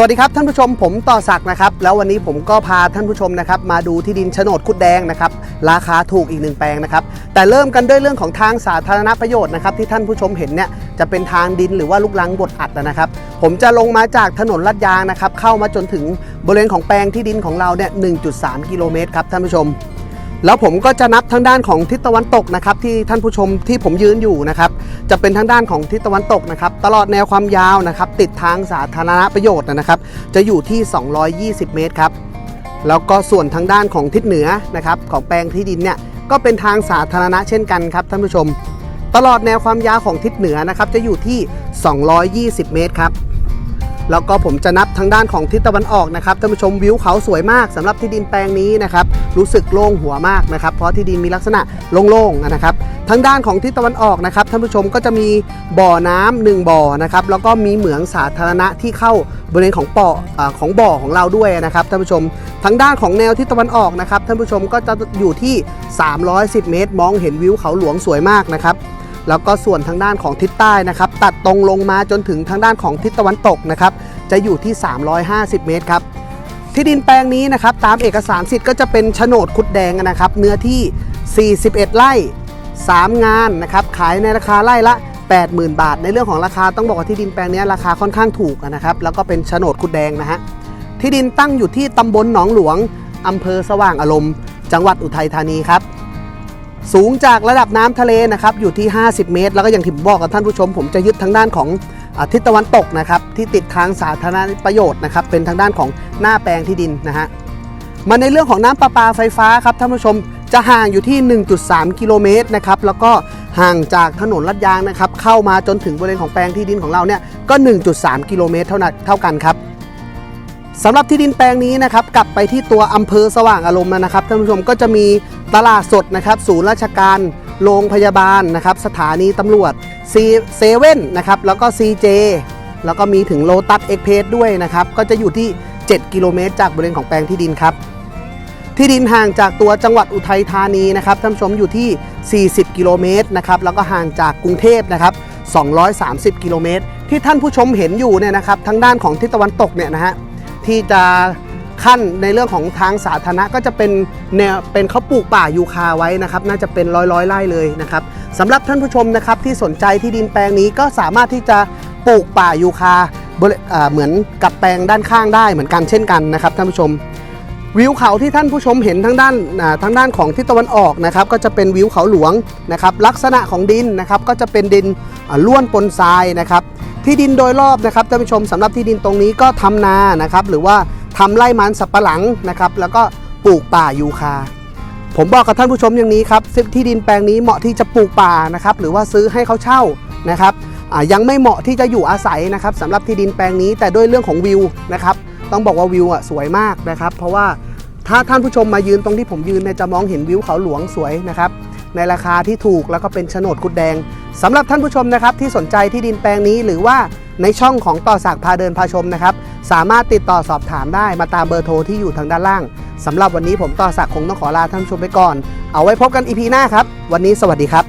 สวัสดีครับท่านผู้ชมผมต่อศักดิ์นะครับแล้ววันนี้ผมก็พาท่านผู้ชมนะครับมาดูที่ดินโฉนดคุดแดงนะครับราคาถูกอีกหนึ่งแปลงนะครับแต่เริ่มกันด้วยเรื่องของทางสาธารณประโยชน์นะครับที่ท่านผู้ชมเห็นเนี่ยจะเป็นทางดินหรือว่าลูกลังบดอัดนะครับผมจะลงมาจากถนนลาดยางนะครับเข้ามาจนถึงบริเวณของแปลงที่ดินของเราเนี่ย1.3 กิโลเมตรครับท่านผู้ชม แล้วผมก็จะนับทางด้านของทิศตะวันตกนะครับที่ท่านผู้ชมที่ผมยืนอยู่นะครับจะเป็นทางด้านของทิศตะวันตกนะครับตลอดแนวความยาวนะครับติดทางสาธารณประโยชน์นะครับจะอยู่ที่ 220 เมตรครับแล้วก็ส่วนทางด้านของทิศเหนือนะครับของแปลงที่ดินเนี่ยก็เป็นทางสาธารณะเช่นกันครับท่านผู้ชม ตลอดแนวความยาวของทิศเหนือนะครับจะอยู่ที่ 220 เมตรครับ แล้วก็ผมจะนับทางด้านของทิศตะวันออกนะครับท่านผู้ชมวิวเขาสวยมากสำหรับที่ดินแปลงนี้นะครับรู้สึกโล่งหัวมากนะครับเพราะที่ดินมีลักษณะโล่งๆนะครับทางด้านของทิศตะวันออกนะครับท่านผู้ชมก็จะมีบ่อน้ำหนึ่งบ่อนะครับแล้วก็มีเหมืองสาธารณะที่เข้าบริเวณของป่อของบ่อของเราด้วยนะครับท่านผู้ชมทางด้านของแนวทิศตะวันออกนะครับท่านผู้ชมก็จะอยู่ที่ 310 เมตร มองเห็นวิวเขาหลวงสวยมากนะครับ แล้วก็ส่วนทางด้านของทิศใต้นะครับ ตัดตรงลงมาจนถึงทางด้านของทิศตะวันตกนะครับ จะอยู่ที่ 350 เมตรครับ ที่ดินแปลงนี้นะครับ ตามเอกสารสิทธิ์ก็จะเป็นโฉนดคุดแดงนะครับ เนื้อที่ 41 ไร่ 3 งานนะครับ ขายในราคาไร่ละ 80,000 บาท ในเรื่องของราคาต้องบอกว่าที่ดินแปลงนี้ราคาค่อนข้างถูกนะครับ แล้วก็เป็นโฉนดคุดแดงนะฮะ ที่ดินตั้งอยู่ที่ตำบลหนองหลวงอำเภอสว่างอารมณ์ จังหวัดอุทัยธานีครับ สูงจากระดับน้ำทะเลนะครับอยู่ที่ 50 เมตร แล้วก็อย่างที่ผมบอกกับท่านผู้ชม ผมจะยึดทางด้านของอาทิศตะวันตกนะครับที่ติดทางสาธารณประโยชน์นะครับเป็นทางด้านของหน้าแปลงที่ดินนะฮะมาในเรื่องของน้ำประปาไฟฟ้าครับท่านผู้ชมจะห่างอยู่ที่ 1.3 กิโลเมตรนะครับแล้วก็ห่างจากถนนลาดยางนะครับเข้ามาจนถึงบริเวณของแปลงที่ดินของเราเนี่ยก็ 1.3 กิโลเมตรเท่านั้นเท่ากันครับ สำหรับที่ดินแปลงนี้นะครับกลับไปที่ตัวอำเภอสว่างอารมณ์นะครับท่านผู้ชมก็จะมีตลาดสดนะครับศูนย์ราชการโรงพยาบาลนะครับสถานีตำรวจซีเซเว่นนะครับแล้วก็ CJ แล้วก็มีถึงโลตัสเอ็กเพสด้วยนะครับก็จะอยู่ที่ 7 กิโลเมตร จากบริเวณของแปลงที่ดินครับ ที่ดินห่างจากตัวจังหวัดอุทัยธานีนะครับท่านผู้ชมอยู่ที่ 40 กิโลเมตรนะครับแล้วก็ห่างจากกรุงเทพนะครับ230 กิโลเมตรที่ท่านผู้ชมเห็นอยู่เนี่ยนะครับทางด้านของทิศตะวันตกเนี่ยนะฮะ ที่จะขั้นในเรื่องของทางสาธารณะก็จะเป็นแนวเป็นเขาปลูกป่ายูคาไว้นะครับ น่าจะเป็นร้อยร้อยไร่เลยนะครับสำหรับท่านผู้ชมนะครับที่สนใจที่ดินแปลงนี้ก็สามารถที่จะปลูกป่ายูคาเหมือนกับแปลงด้านข้างได้เหมือนกันเช่นกันนะครับท่านผู้ชม วิวเขาที่ท่านผู้ชมเห็นทั้งด้านทั้งด้านของทิศตะวันออกนะครับ ก็จะเป็นวิวเขาหลวงนะครับ ลักษณะของดินนะครับก็จะเป็นดินล้วนปนทรายนะครับ ที่ดินโดยรอบนะครับท่านผู้ชมสำหรับที่ดินตรงนี้ก็ทำนานะครับ หรือว่าทำไร่มันสับปะหลังนะครับ แล้วก็ปลูกป่ายูคา ผมบอกกับท่านผู้ชมอย่างนี้ครับที่ดินแปลงนี้เหมาะที่จะปลูกป่านะครับ หรือว่าซื้อให้เขาเช่านะครับยังไม่เหมาะที่จะอยู่อาศัยนะครับสำหรับที่ดินแปลงนี้แต่ด้วยเรื่องของวิวนะครับ ต้องบอกว่าวิวอะสวยมากนะครับ เพราะว่าถ้าท่านผู้ชมมายืนตรงที่ผมยืนเนี่ยจะมองเห็นวิวเขาหลวงสวยนะครับ ในราคาที่ถูกแล้วก็เป็นโฉนดกุดแดงสำหรับท่านผู้ชมนะครับที่สนใจที่ดินแปลงนี้หรือว่าในช่องของต่อสักพาเดินพาชมนะครับ สามารถติดต่อสอบถามได้มาตามเบอร์โทรที่อยู่ทางด้านล่างสำหรับวันนี้ผมต่อสักคงต้องขอลาท่านผู้ชมไปก่อน เอาไว้พบกันอีพีหน้าครับ วันนี้สวัสดีครับ